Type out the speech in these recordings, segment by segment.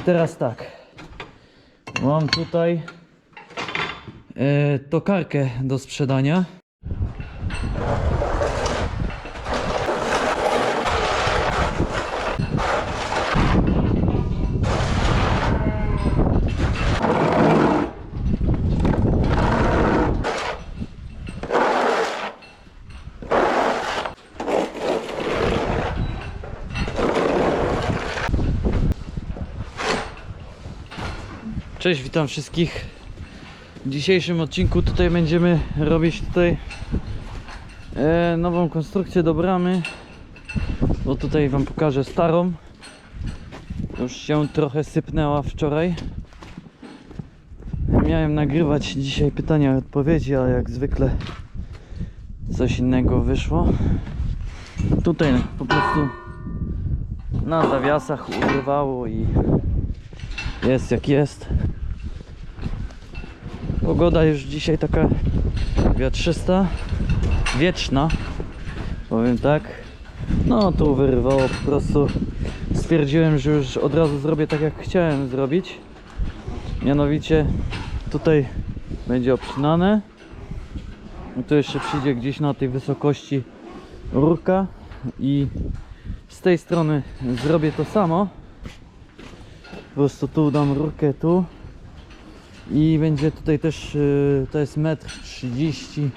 I teraz tak. Mam tutaj e, tokarkę do sprzedania. Cześć, witam wszystkich. W dzisiejszym odcinku tutaj będziemy robić tutaj e, nową konstrukcję do bramy. Bo tutaj wam pokażę starą. Już się trochę sypnęła wczoraj. Miałem nagrywać dzisiaj pytania i odpowiedzi, ale jak zwykle coś innego wyszło. Tutaj po prostu na zawiasach urywało i jest jak jest. Pogoda już dzisiaj taka wiatrzysta, wieczna, powiem tak. No tu wyrywało po prostu. Stwierdziłem, że już od razu zrobię tak jak chciałem zrobić. Mianowicie tutaj będzie obcinane. No tu jeszcze przyjdzie gdzieś na tej wysokości rurka i z tej strony zrobię to samo. Po prostu tu dam rurkę tu i będzie tutaj też y, to jest metr 30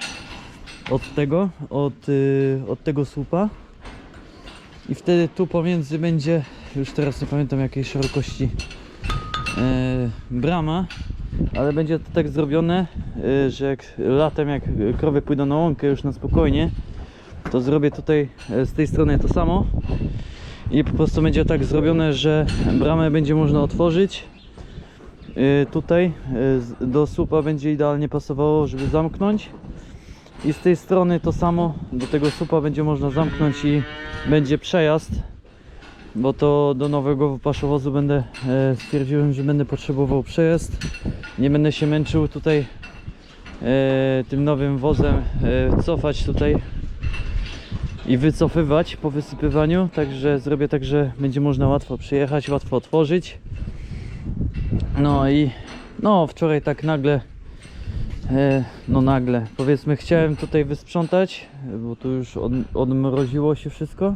od tego, od, y, od tego słupa. I wtedy tu pomiędzy będzie już teraz nie pamiętam jakiej szerokości e, brama ale będzie to tak zrobione y, że jak latem jak krowy pójdą na łąkę już na spokojnie to zrobię tutaj e, z tej strony to samo. I po prostu będzie tak zrobione, że bramę będzie można otworzyć tutaj yy, z- do słupa będzie idealnie pasowało, żeby zamknąć. I z tej strony to samo do tego słupa będzie można zamknąć i będzie przejazd bo to do nowego paszowozu będę e, stwierdziłem, że będę potrzebował przejazd. Nie będę się męczył tutaj e, tym nowym wozem e, cofać tutaj i wycofywać po wysypywaniu, także zrobię tak, że będzie można łatwo przyjechać, łatwo otworzyć. No i no wczoraj tak nagle e, no nagle, powiedzmy chciałem tutaj wysprzątać, bo tu już od, odmroziło się wszystko.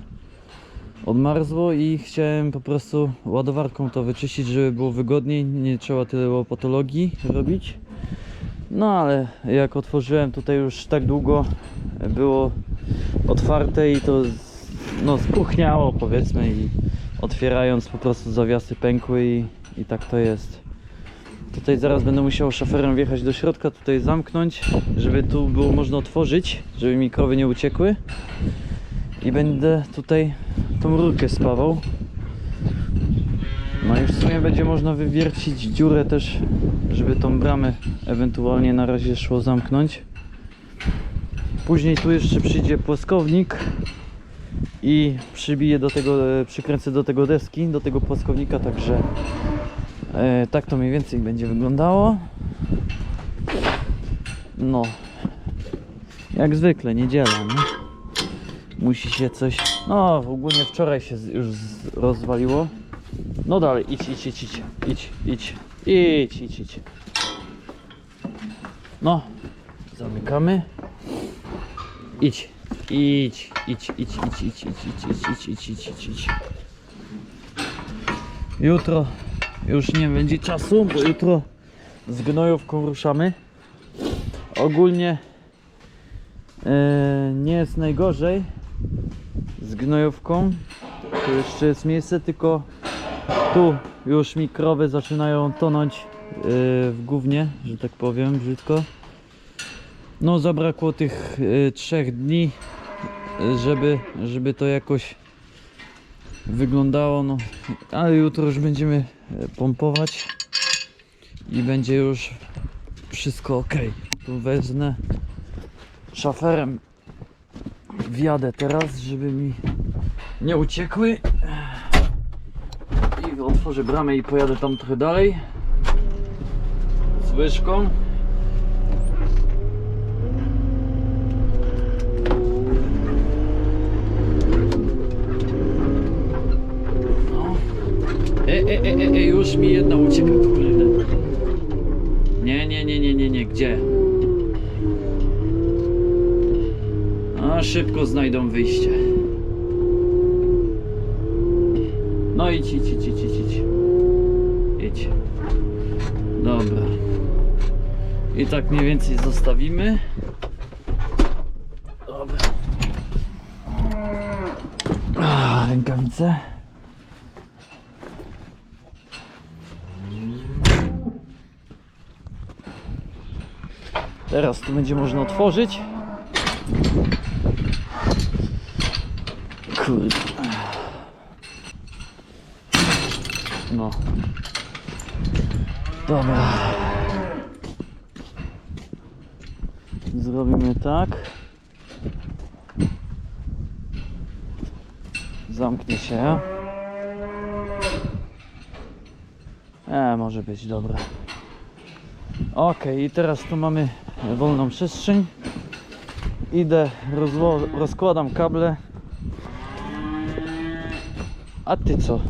Odmarzło i chciałem po prostu ładowarką to wyczyścić, żeby było wygodniej, nie trzeba tyle patologii robić. No ale jak otworzyłem tutaj już tak długo było otwarte i to no spuchniało powiedzmy i otwierając po prostu zawiasy pękły i, i tak to jest. Tutaj zaraz będę musiał szaferem wjechać do środka, tutaj zamknąć, żeby tu było można otworzyć, żeby mi krowy nie uciekły. I będę tutaj tą rurkę spawał. No i w sumie będzie można wywiercić dziurę też, żeby tą bramę ewentualnie na razie szło zamknąć. Później tu jeszcze przyjdzie płaskownik i przybiję do tego, e, przykręcę do tego deski, do tego płaskownika, także e, tak to mniej więcej będzie wyglądało. No, jak zwykle, niedziela, nie? Musi się coś, no ogólnie wczoraj się już rozwaliło. No dalej, idź, idź, idź, idź, idź, idź, idź, idź, idź. No, zamykamy. Idź, idź, idź, idź, idź, idź, idź, idź, idź, idź, idź, idź, idź. Jutro już nie będzie czasu, bo jutro z gnojówką ruszamy. Ogólnie e, nie jest najgorzej z gnojówką. Tu jeszcze jest miejsce, tylko tu już mi krowy zaczynają tonąć e, w gównie, że tak powiem brzydko. No zabrakło tych y, trzech dni, żeby, żeby to jakoś wyglądało, no ale jutro już będziemy y, pompować i będzie już wszystko ok. Tu wezmę szaferem. Wjadę teraz, żeby mi nie uciekły. I otworzę bramę i pojadę tam trochę dalej. Z łyżką E, e, e, e, e, już mi jedna ucieka, kurde. Nie, nie, nie, nie, nie, nie, gdzie? A szybko znajdą wyjście. No idź, idź, idź, idź, idź, idź. Idź. Dobra. I tak mniej więcej zostawimy. Dobra. A, rękawice. Teraz tu będzie można otworzyć. Kurde. No. Dobra. Zrobimy tak. Zamknie się. E, może być dobra. Ok, i teraz tu mamy wolną przestrzeń. Idę, rozkładam kable. A ty co?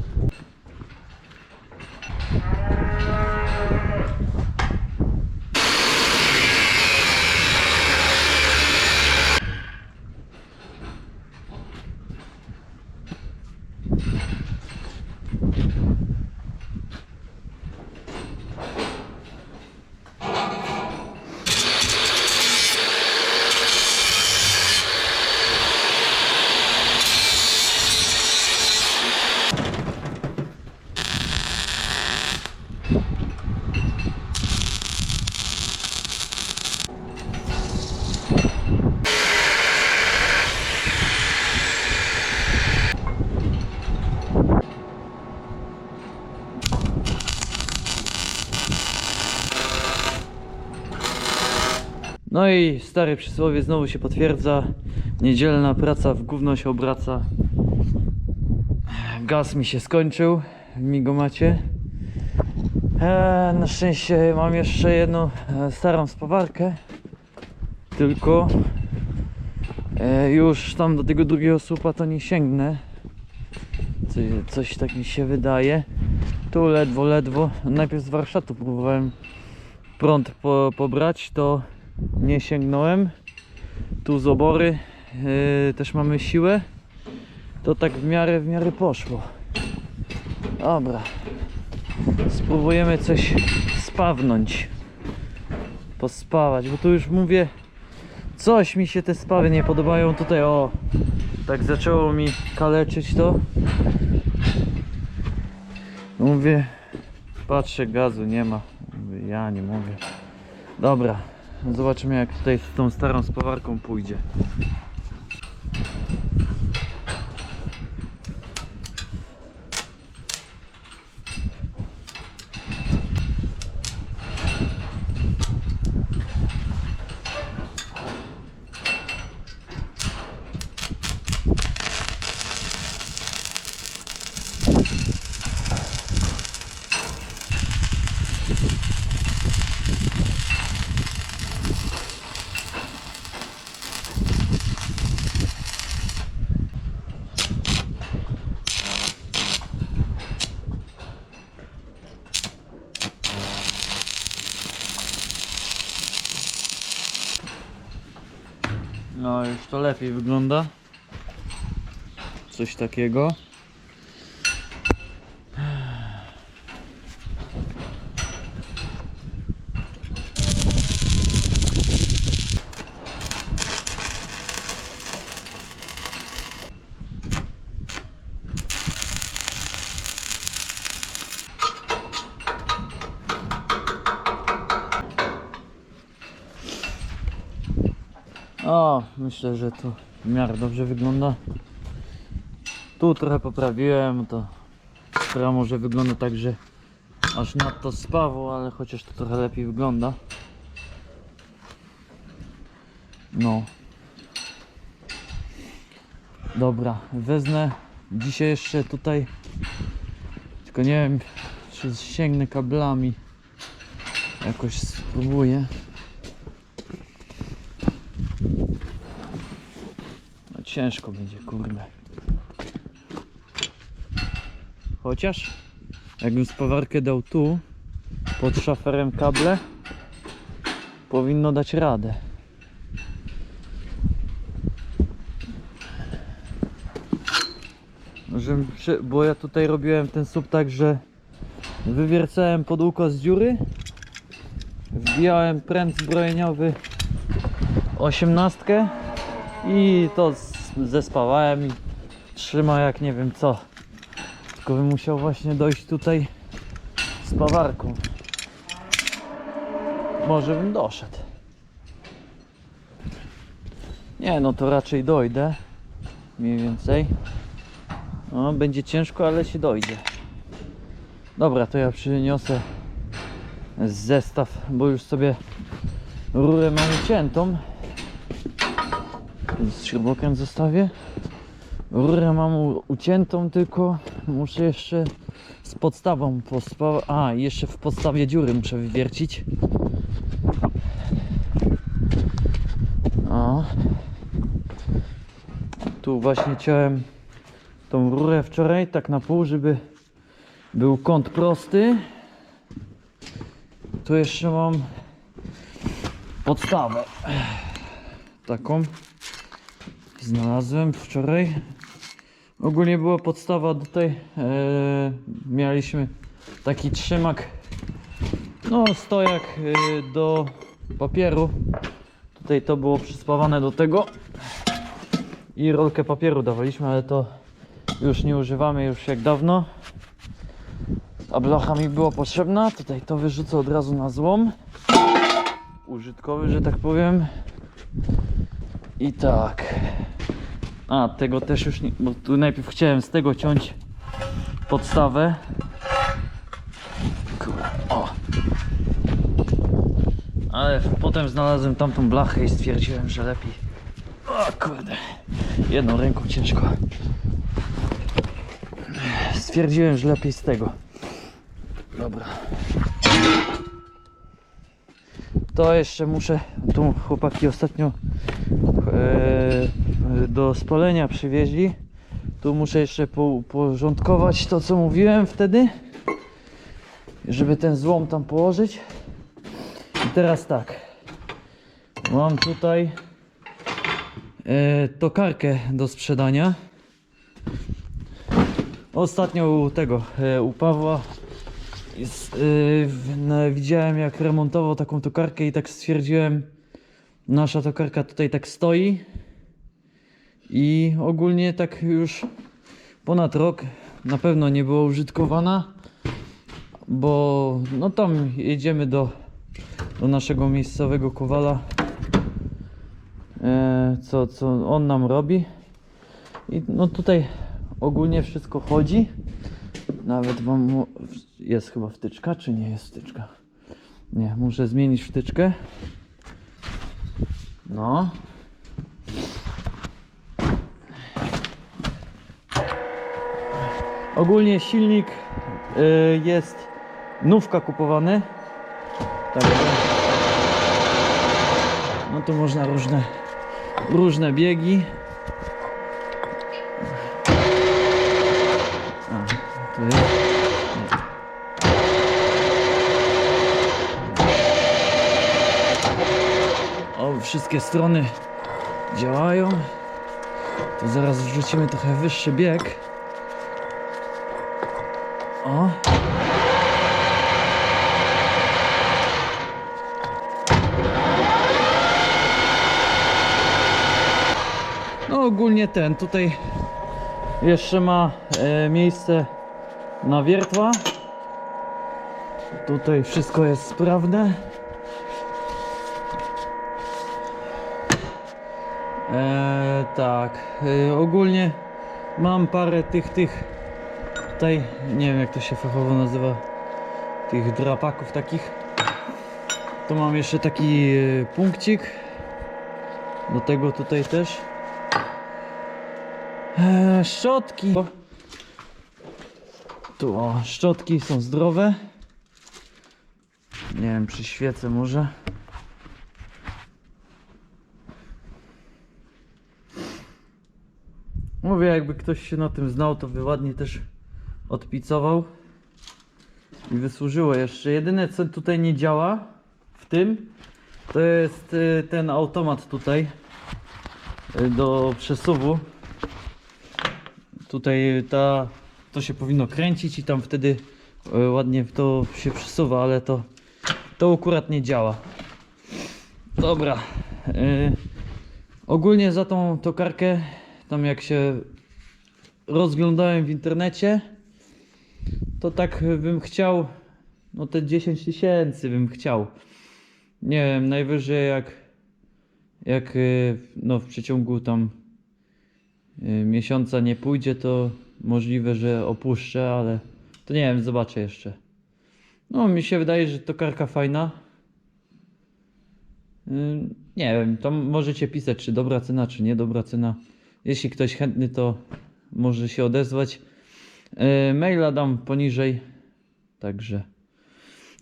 No i stare przysłowie znowu się potwierdza. Niedzielna praca w gówno się obraca. Gaz mi się skończył w migomacie. E, na szczęście mam jeszcze jedną e, starą spawarkę. Tylko e, już tam do tego drugiego słupa to nie sięgnę. Coś, coś tak mi się wydaje. Tu ledwo, ledwo. Najpierw z warsztatu próbowałem prąd po, pobrać, to nie sięgnąłem. Tu z obory yy, też mamy siłę. To tak w miarę, w miarę poszło. Dobra. Spróbujemy coś spawnąć. Pospawać, bo tu już mówię, coś mi się te spawy nie podobają. Tutaj o, tak zaczęło mi kaleczyć to. Mówię, patrzę, gazu nie ma. Mówię, ja nie mogę. Dobra, zobaczymy jak tutaj z tą starą spawarką pójdzie. No już to lepiej wygląda. Coś takiego. O, myślę, że to w miarę dobrze wygląda. Tu trochę poprawiłem, to która może wygląda tak, że aż nadto spawo, ale chociaż to trochę lepiej wygląda. No. Dobra, wezmę dzisiaj jeszcze tutaj, tylko nie wiem, czy sięgnę kablami. Jakoś spróbuję. Ciężko będzie, kurde. Chociaż Jakbym spawarkę dał tu, pod szaferem kable, powinno dać radę. Bo ja tutaj robiłem ten sub tak, że wywiercałem podłuko z dziury, wbijałem pręt zbrojeniowy osiemnastkę i to z- zespawałem i trzyma jak nie wiem co. Tylko bym musiał właśnie dojść tutaj z pawarką. Może bym doszedł. Nie, no to raczej dojdę. Mniej więcej. No, będzie ciężko, ale się dojdzie. Dobra, to ja przyniosę zestaw, bo już sobie rurę mam uciętą. Śrubokręt zostawię. Rurę mam uciętą, tylko muszę jeszcze z podstawą pospa... A, jeszcze w podstawie dziury muszę wywiercić. O. Tu właśnie ciąłem tą rurę wczoraj tak na pół, żeby był kąt prosty. Tu jeszcze mam podstawę taką znalazłem wczoraj. Ogólnie była podstawa tutaj e, mieliśmy taki trzymak no stojak e, do papieru. Tutaj to było przyspawane do tego. I rolkę papieru dawaliśmy ale to już nie używamy już jak dawno. A blacha mi była potrzebna. Tutaj to wyrzucę od razu na złom. Użytkowy że tak powiem. I tak. A, tego też już nie. Bo tu najpierw chciałem z tego ciąć podstawę. Kurwa, o. Ale potem znalazłem tamtą blachę i stwierdziłem, że lepiej. O kurde. Jedną ręką ciężko. Stwierdziłem, że lepiej z tego. Dobra. To jeszcze muszę. Tu chłopaki ostatnio e, do spalenia przywieźli. Tu muszę jeszcze po, porządkować to, co mówiłem wtedy, żeby ten złom tam położyć. I teraz tak. Mam tutaj e, tokarkę do sprzedania. Ostatnio u tego, e, u Pawła jest, e, widziałem jak remontował taką tokarkę i tak stwierdziłem, Nasza tokarka tutaj tak stoi i ogólnie tak już ponad rok na pewno nie była użytkowana, bo no tam jedziemy do, do naszego miejscowego kowala, e, co, co on nam robi i no tutaj ogólnie wszystko chodzi. Nawet wam jest chyba wtyczka, czy nie jest wtyczka? Nie, muszę zmienić wtyczkę. No. Ogólnie silnik y, jest nówka kupowany. Także no tu można różne różne biegi. A, tu jest. O, wszystkie strony działają. To zaraz wrzucimy trochę wyższy bieg. O. No ogólnie ten tutaj jeszcze ma e, miejsce na wiertła. Tutaj wszystko jest sprawne. Eee, tak, e, ogólnie mam parę tych, tych tutaj, nie wiem jak to się fachowo nazywa, tych drapaków takich. Tu mam jeszcze taki e, punkcik, do tego tutaj też. Eee, szczotki. Tu o, szczotki są zdrowe. Nie wiem, przyświecę może. Mówię, jakby ktoś się na tym znał, to by ładnie też odpicował. I wysłużyło jeszcze. Jedyne co tutaj nie działa w tym, to jest y, ten automat tutaj y, do przesuwu. Tutaj ta, to się powinno kręcić i tam wtedy y, ładnie to się przesuwa, ale to, to akurat nie działa. Dobra. y, ogólnie za tą tokarkę, tam jak się rozglądałem w internecie, to tak bym chciał, no te 10 tysięcy bym chciał. Nie wiem, najwyżej jak, jak y, no w przeciągu tam y, miesiąca nie pójdzie, to możliwe, że opuszczę, ale to nie wiem, zobaczę jeszcze. No, mi się wydaje, że to karka fajna. Y, Nie wiem, tam możecie pisać, czy dobra cena, czy nie dobra cena. Jeśli ktoś chętny, to może się odezwać. E, Maila dam poniżej. Także.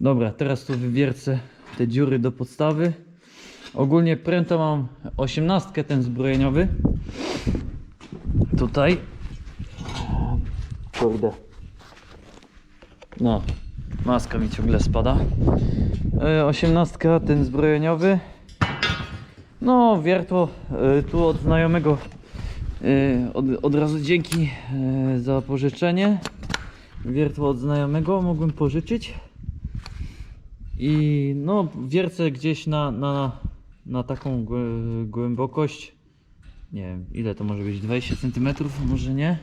Dobra, teraz tu wywiercę te dziury do podstawy. Ogólnie pręta mam 18 ten zbrojeniowy. Tutaj. Kurde. No, maska mi ciągle spada. E, 18 ten zbrojeniowy. No, wiertło e, tu od znajomego E, Od, od razu dzięki e, za pożyczenie. Wiertło od znajomego mogłem pożyczyć. I no, wiercę gdzieś na, na, na taką głę- głębokość. Nie wiem, ile to może być? 20 cm, może nie.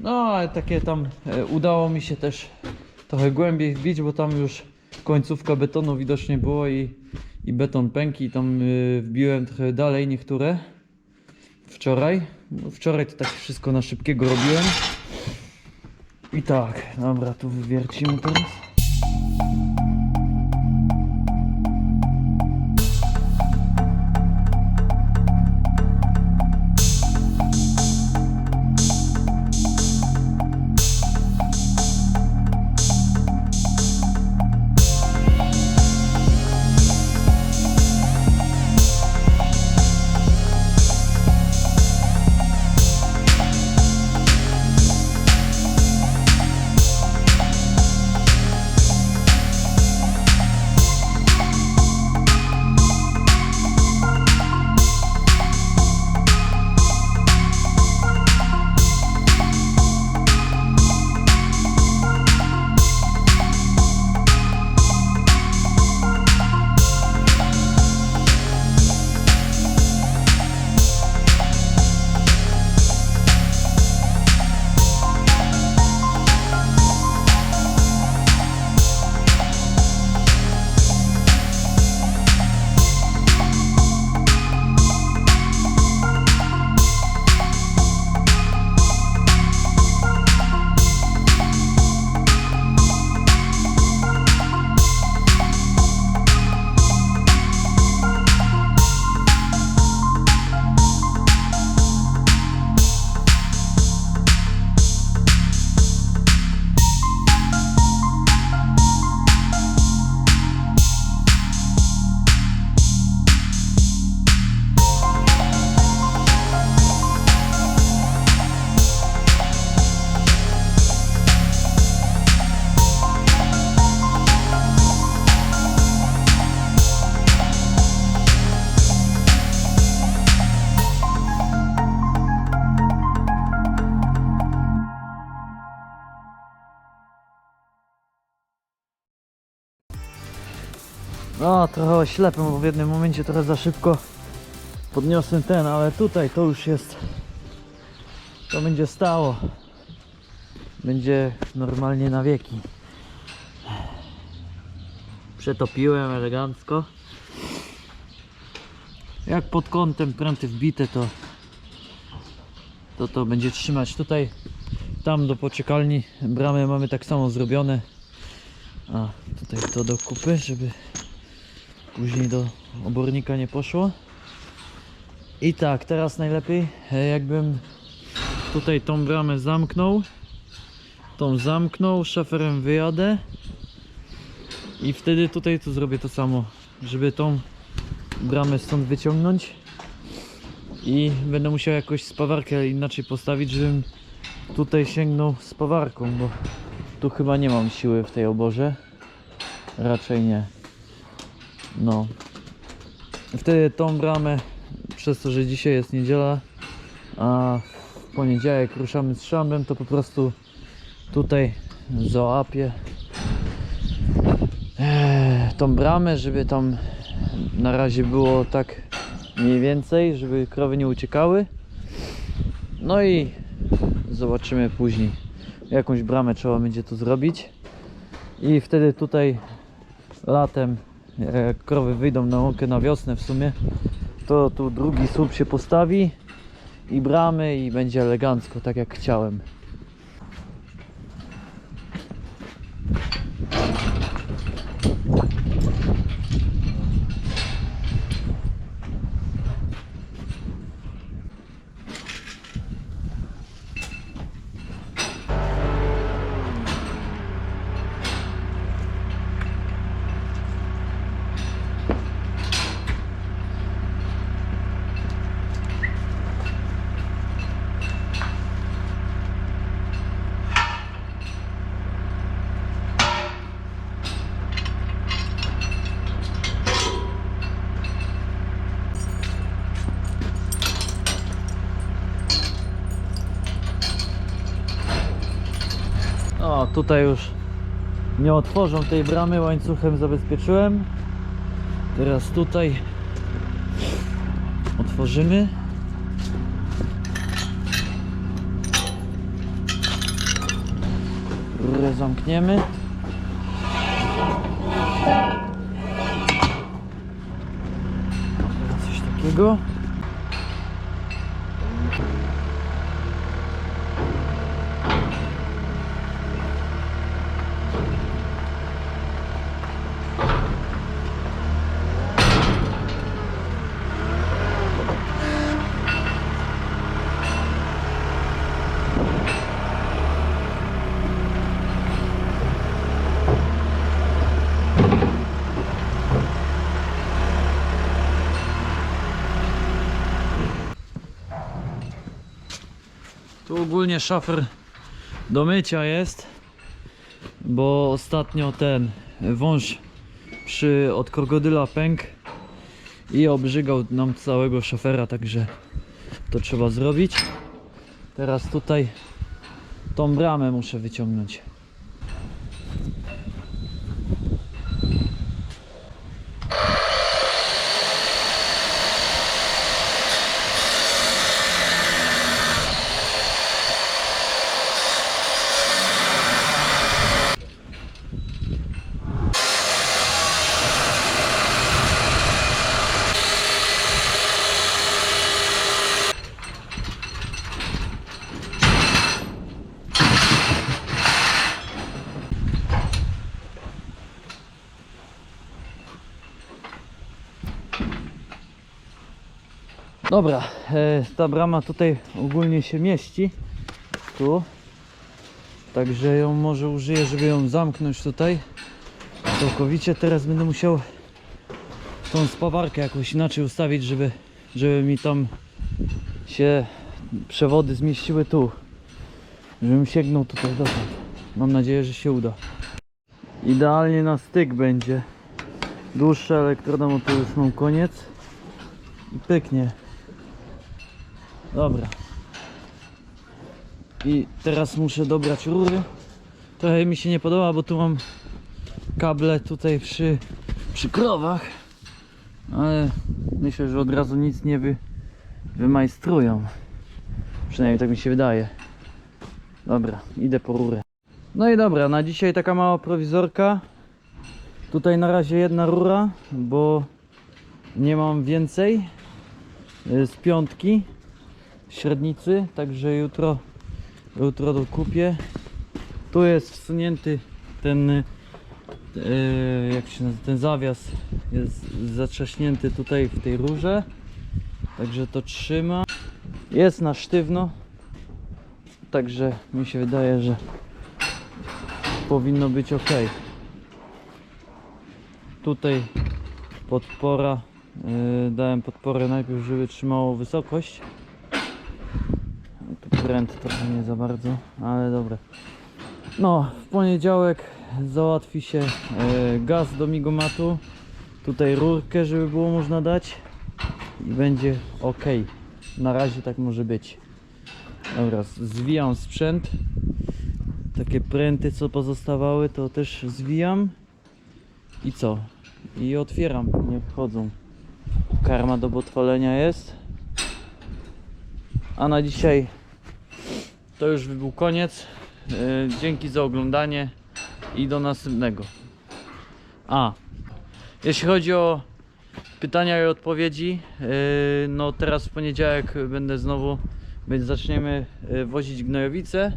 No, ale takie tam e, udało mi się też trochę głębiej wbić, bo tam już końcówka betonu widocznie było i, i beton pęki. Tam e, wbiłem trochę dalej niektóre wczoraj. No, Wczoraj to tak wszystko na szybkiego robiłem. I tak, dobra, tu wywiercimy teraz. No, trochę oślepłem, bo w jednym momencie trochę za szybko podniosłem ten, ale tutaj to już jest. To będzie stało. Będzie normalnie na wieki. Przetopiłem elegancko. Jak pod kątem pręty wbite, to to to będzie trzymać tutaj. Tam do poczekalni bramy mamy tak samo zrobione. A tutaj to do kupy, żeby później do obornika nie poszło. I tak, teraz najlepiej e, jakbym tutaj tą bramę zamknął, tą zamknął, szaferem wyjadę i wtedy tutaj tu zrobię to samo, żeby tą bramę stąd wyciągnąć i będę musiał jakoś spawarkę inaczej postawić, żebym tutaj sięgnął spawarką, bo tu chyba nie mam siły w tej oborze. Raczej nie. No. Wtedy tą bramę, przez to, że dzisiaj jest niedziela, a w poniedziałek ruszamy z szambem, to po prostu tutaj załapię Eee, tą bramę, żeby tam na razie było tak mniej więcej, żeby krowy nie uciekały. No i zobaczymy później. Jakąś bramę trzeba będzie tu zrobić. I wtedy tutaj latem, jak krowy wyjdą na łąkę na wiosnę w sumie, to tu drugi słup się postawi i bramy i będzie elegancko, tak jak chciałem. O, tutaj już nie otworzą tej bramy, łańcuchem zabezpieczyłem. Teraz tutaj otworzymy. Rurę zamkniemy. Coś takiego. Tu ogólnie szafer do mycia jest, bo ostatnio ten wąż przy od krokodyla pękł i obrzygał nam całego szafera, także to trzeba zrobić. Teraz tutaj tą bramę muszę wyciągnąć. Dobra, e, ta brama tutaj ogólnie się mieści. Tu. Także ją może użyję, żeby ją zamknąć tutaj. Całkowicie teraz będę musiał tą spawarkę jakoś inaczej ustawić, żeby, żeby mi tam się przewody zmieściły tu. Żebym sięgnął tutaj dotąd. Mam nadzieję, że się uda. Idealnie na styk będzie. Dłuższa elektroda, bo tu już mam koniec. I pyknie. Dobra. I teraz muszę dobrać rury. Trochę mi się nie podoba, bo tu mam kable tutaj przy, przy krowach. Ale myślę, że od razu nic nie wy, wymajstrują. Przynajmniej tak mi się wydaje. Dobra, idę po rurę. No i dobra, na dzisiaj taka mała prowizorka. Tutaj na razie jedna rura, bo nie mam więcej y, z piątki średnicy, także jutro jutro dokupię. Tu jest wsunięty ten y, jak się nazywa, ten zawias jest zatrzaśnięty tutaj w tej rurze. Także to trzyma. Jest na sztywno. Także mi się wydaje, że powinno być ok. Tutaj podpora. Yy, dałem podporę najpierw, żeby trzymało wysokość. Pręt trochę nie za bardzo, ale dobra. No, w poniedziałek załatwi się e, gaz do migomatu. Tutaj rurkę, żeby było można dać. I będzie ok. Na razie tak może być. Dobra, zwijam sprzęt. Takie pręty, co pozostawały, to też zwijam. I co? I otwieram, niech chodzą. Karma do botwalenia jest. A na dzisiaj to już by był koniec. Yy, Dzięki za oglądanie i do następnego. A, jeśli chodzi o pytania i odpowiedzi, yy, no teraz w poniedziałek będę znowu, więc zaczniemy yy, wozić gnojowice,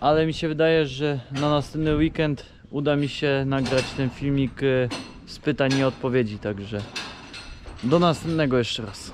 ale mi się wydaje, że na następny weekend uda mi się nagrać ten filmik z pytań i odpowiedzi, także do następnego jeszcze raz.